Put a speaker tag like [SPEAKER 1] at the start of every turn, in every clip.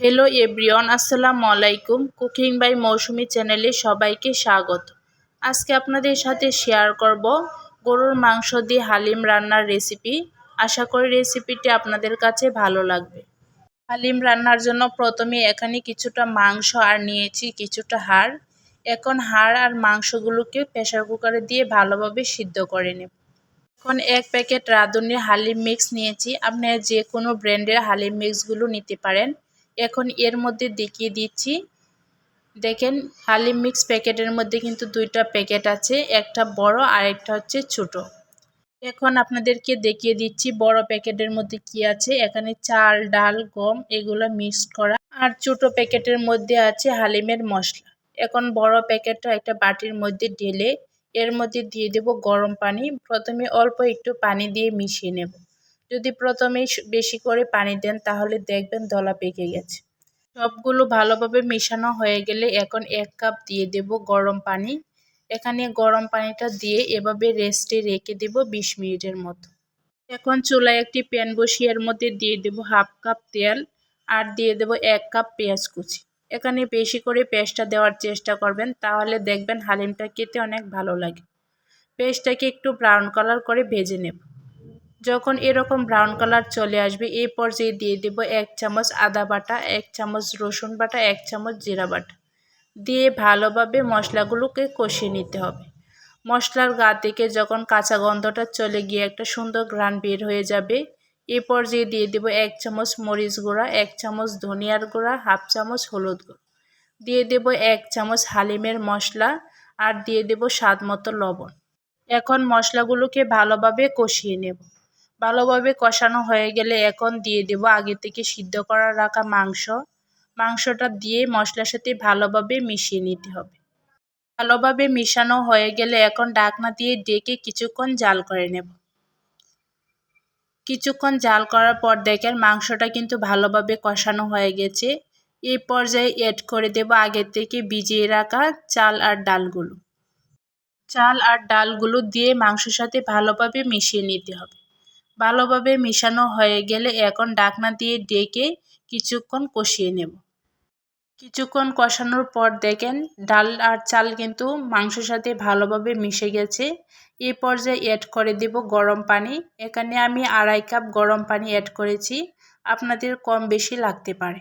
[SPEAKER 1] Hello everyone আসসালামু আলাইকুম cooking by মৌসুমি চ্যানেলে সবাইকে স্বাগত। আজকে আপনাদের সাথে শেয়ার করব গরুর মাংস দিয়ে হালিম রান্নার রেসিপি আশা করি রেসিপিটি আপনাদের কাছে ভালো লাগবে। হালিম রান্নার জন্য প্রথমে এখানে কিছুটা মাংস আর নিয়েছি কিছুটা হাড়। এখন হাড় আর মাংসগুলোকে প্রেশার কুকারে দিয়ে ভালোভাবে সিদ্ধ করে নেব। এখন এক প্যাকেট রাঁধুনি হালিম মিক্স নিয়েছি। আপনারা যে কোনো ব্র্যান্ডের হালিম মিক্সগুলো নিতে পারেন। এখন এর মধ্যে দেখিয়ে দিচ্ছি। দেখেন, হালিম মিক্স প্যাকেটের মধ্যে কিন্তু দুইটা প্যাকেট আছে, একটা বড় আর একটা হচ্ছে ছোট। এখন আপনাদেরকে দেখিয়ে দিচ্ছি বড় প্যাকেটের মধ্যে কি আছে। এখানে চাল, ডাল, গম এগুলো মিক্স করা। আর ছোট প্যাকেটের মধ্যে আছে হালিমের মশলা। এখন বড় প্যাকেটটা একটা বাটির মধ্যে ঢেলে এর মধ্যে দিয়ে দেব গরম পানি। প্রথমে অল্প একটু পানি দিয়ে মিশিয়ে নেব। যদি প্রথমেই বেশি করে পানি দেন, তাহলে দেখবেন দলা পেকে গেছে। সবগুলো ভালোভাবে মেশানো হয়ে গেলে এখন এক কাপ দিয়ে দেব গরম পানি। এখানে গরম পানিটা দিয়ে এভাবে রেস্টে রেখে দেব বিশ মিনিটের মতো। এখন চুলায় একটি প্যান বসিয়ে এর মধ্যে দিয়ে দেব হাফ কাপ তেল আর দিয়ে দেব এক কাপ পেঁয়াজ কুচি। এখানে বেশি করে পেঁয়াজটা দেওয়ার চেষ্টা করবেন, তাহলে দেখবেন হালিমটা খেতে অনেক ভালো লাগে। পেঁয়াজটাকে একটু ব্রাউন কালার করে ভেজে নেব। যখন এরকম ব্রাউন কালার চলে আসবে এই পর্যায়ে দিয়ে দেব এক চামচ আদা বাটা, এক চামচ রসুন বাটা, এক চামচ জিরা বাটা। দিয়ে ভালোভাবে মশলাগুলোকে কষিয়ে নিতে হবে। মশলার গা থেকে যখন কাঁচা গন্ধটা চলে গিয়ে একটা সুন্দর গ্রান বের হয়ে যাবে, এ পর্যায়ে দিয়ে দেব এক চামচ মরিচ গুঁড়া, এক চামচ ধনিয়ার গুঁড়া, হাফ চামচ হলুদ গুঁড়ো। দিয়ে দেব এক চামচ হালিমের মশলা আর দিয়ে দেব স্বাদ মতো লবণ। এখন মশলাগুলোকে ভালোভাবে কষিয়ে নেব। ভালোভাবে কষানো হয়ে গেলে এখন দিয়ে দেব আগে থেকে সিদ্ধ করা রাখা মাংস। মাংসটা দিয়ে মশলার সাথে ভালোভাবে মিশিয়ে নিতে হবে। ভালোভাবে মিশানো হয়ে গেলে এখন ডাকনা দিয়ে ডেকে কিছুক্ষণ জাল করে নেব। কিছুক্ষণ জাল করার পর দেখেন মাংসটা কিন্তু ভালোভাবে কষানো হয়ে গেছে। এই পর্যায়ে এড করে দেব আগে থেকে ভিজিয়ে রাখা চাল আর ডালগুলো। চাল আর ডালগুলো দিয়ে মাংসের সাথে ভালোভাবে মিশিয়ে নিতে হবে। ভালোভাবে মিশানো হয়ে গেলে এখন ডাকনা দিয়ে ডেকে কিছুক্ষণ কষিয়ে নেব। কিছুক্ষণ কষানোর পর দেখেন ডাল আর চাল কিন্তু মাংসের সাথে ভালোভাবে মিশে গেছে। এই পর্যায়ে অ্যাড করে দেব গরম পানি। এখানে আমি আড়াই কাপ গরম পানি অ্যাড করেছি। আপনাদের কম বেশি লাগতে পারে।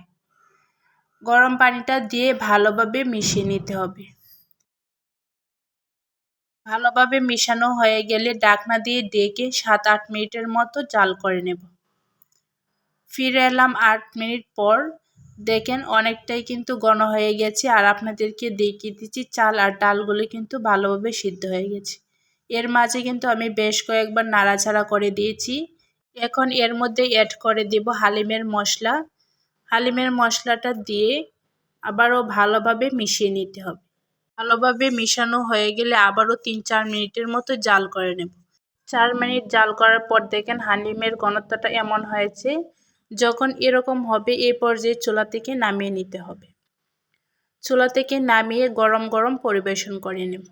[SPEAKER 1] গরম পানিটা দিয়ে ভালোভাবে মিশিয়ে নিতে হবে। ভালোভাবে মিশানো হয়ে গেলে ডাকনা দিয়ে ডেকে সাত আট মিনিটের মতো জাল করে নেব। ফিরে এলাম আট মিনিট পর। দেখেন অনেকটাই কিন্তু ঘন হয়ে গেছে আর আপনাদেরকে দেখিয়ে দিচ্ছি চাল আর ডালগুলো কিন্তু ভালোভাবে সিদ্ধ হয়ে গেছে। এর মাঝে কিন্তু আমি বেশ কয়েকবার নাড়াচাড়া করে দিয়েছি। এখন এর মধ্যে অ্যাড করে দেব হালিমের মশলা। হালিমের মশলাটা দিয়ে আবারও ভালোভাবে মিশিয়ে নিতে হবে। ভালোভাবে মিশানো হয়ে গেলে আবারও তিন চার মিনিটের মতো জাল করে নেব। চার মিনিট জাল করার পর দেখেন হালিমের ঘনত্বটা এমন হয়েছে, যখন এরকম হবে এ পর্যায়ে চুলা থেকে নামিয়ে নিতে হবে। চুলা থেকে নামিয়ে গরম গরম পরিবেশন করে নেব।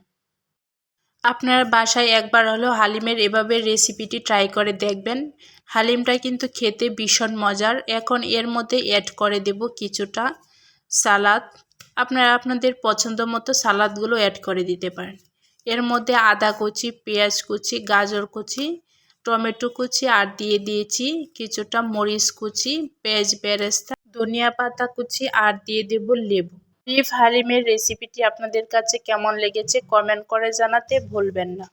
[SPEAKER 1] আপনার বাসায় একবার হলেও হালিমের এভাবে রেসিপিটি ট্রাই করে দেখবেন। হালিমটা কিন্তু খেতে ভীষণ মজার। এখন এর মধ্যে অ্যাড করে দেব কিছুটা সালাদ আপনারা আপনাদের পছন্দ মতো সালাদগুলো অ্যাড করে দিতে পারেন। এর মধ্যে আদা কুচি, পেঁয়াজ কুচি, গাজর কুচি, টমেটো কুচি আর দিয়ে দিয়েছি কিছুটা মরিচ কুচি, পেঁয়াজ বেরেস্তা, ধনিয়া পাতা কুচি আর দিয়ে দেব লেবু। বিফ হালিমের রেসিপিটি আপনাদের কাছে কেমন লেগেছে কমেন্ট করে জানাতে ভুলবেন না।